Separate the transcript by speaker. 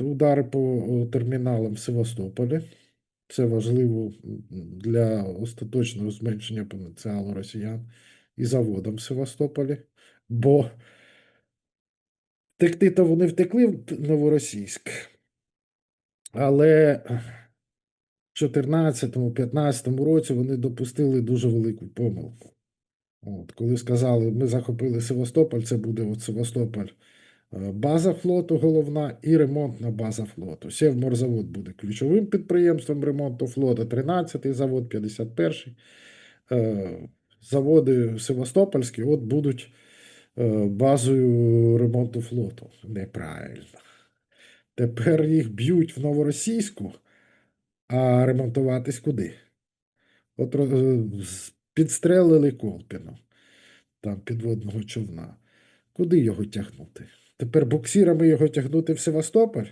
Speaker 1: Удари по терміналам в Севастополі. Це важливо для остаточного зменшення потенціалу росіян і заводам в Севастополі. Бо втекти то вони втекли в Новоросійськ. Але в 2014-2015 році вони допустили дуже велику помилку. От, коли сказали, ми захопили Севастополь, це буде от Севастополь е, база флоту головна і ремонтна база флоту. Севморзавод буде ключовим підприємством ремонту флоту, 13-й завод, 51-й. Е, Заводи Севастопольські от будуть е, базою ремонту флоту. Неправильно. Тепер їх б'ють в Новоросійську, а ремонтуватись куди? От е, підстрелили Колпіну, там підводного човна. Куди його тягнути? Тепер буксірами його тягнути в Севастополь?